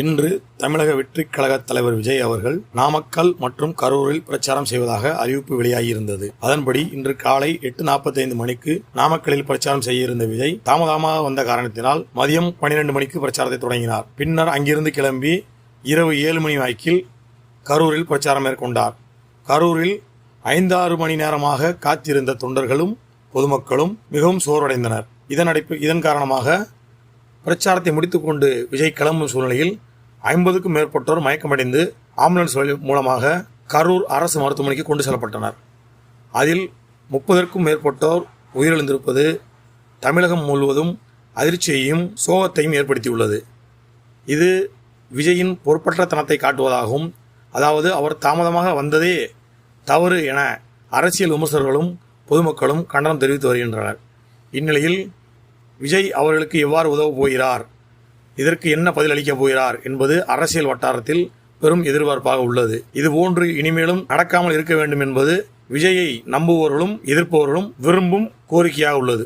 இன்று தமிழக வெற்றிக் கழக தலைவர் விஜய் அவர்கள் நாமக்கல் மற்றும் கரூரில் பிரச்சாரம் செய்வதாக அறிவிப்பு வெளியாகியிருந்தது. அதன்படி இன்று காலை எட்டு நாற்பத்தைந்து மணிக்கு நாமக்கல்லில் பிரச்சாரம் செய்ய இருந்த விஜய் தாமதமாக வந்த காரணத்தினால் மதியம் பனிரெண்டு மணிக்கு பிரச்சாரத்தை தொடங்கினார். பின்னர் அங்கிருந்து கிளம்பி இரவு ஏழு மணி வாக்கில் கரூரில் பிரச்சாரம் மேற்கொண்டார். கரூரில் ஐந்தாறு மணி நேரமாக காத்திருந்த தொண்டர்களும் பொதுமக்களும் மிகவும் சோர்வடைந்தனர். இதன் அடிப்பு இதன் காரணமாக பிரச்சாரத்தை முடித்துக்கொண்டு விஜய் கிளம்பும் சூழ்நிலையில் ஐம்பதுக்கும் மேற்பட்டோர் மயக்கமடைந்து ஆம்புலன்ஸ் மூலமாக கரூர் அரசு மருத்துவமனைக்கு கொண்டு செல்லப்பட்டனர். அதில் முப்பதற்கும் மேற்பட்டோர் உயிரிழந்திருப்பது தமிழகம் முழுவதும் அதிர்ச்சியையும் சோகத்தையும் ஏற்படுத்தியுள்ளது. இது விஜயின் பொறுப்பற்ற தனத்தை காட்டுவதாகவும் அதாவது அவர் தாமதமாக வந்ததே தவறு என அரசியல் விமர்சகர்களும் பொதுமக்களும் கண்டனம் தெரிவித்து வருகின்றனர். இந்நிலையில் விஜய் அவர்களுக்கு எவ்வாறு உதவப் போகிறார்? இதற்கு என்ன பதில் அளிக்கப் போகிறார்? என்பது அரசியல் வட்டாரத்தில் பெரும் எதிர்பார்ப்பாக உள்ளது. இதுபோன்று இனிமேலும் நடக்காமல் இருக்க வேண்டும் என்பது விஜயை நம்புபவர்களும் எதிர்ப்பவர்களும் விரும்பும் கோரிக்கையாக உள்ளது.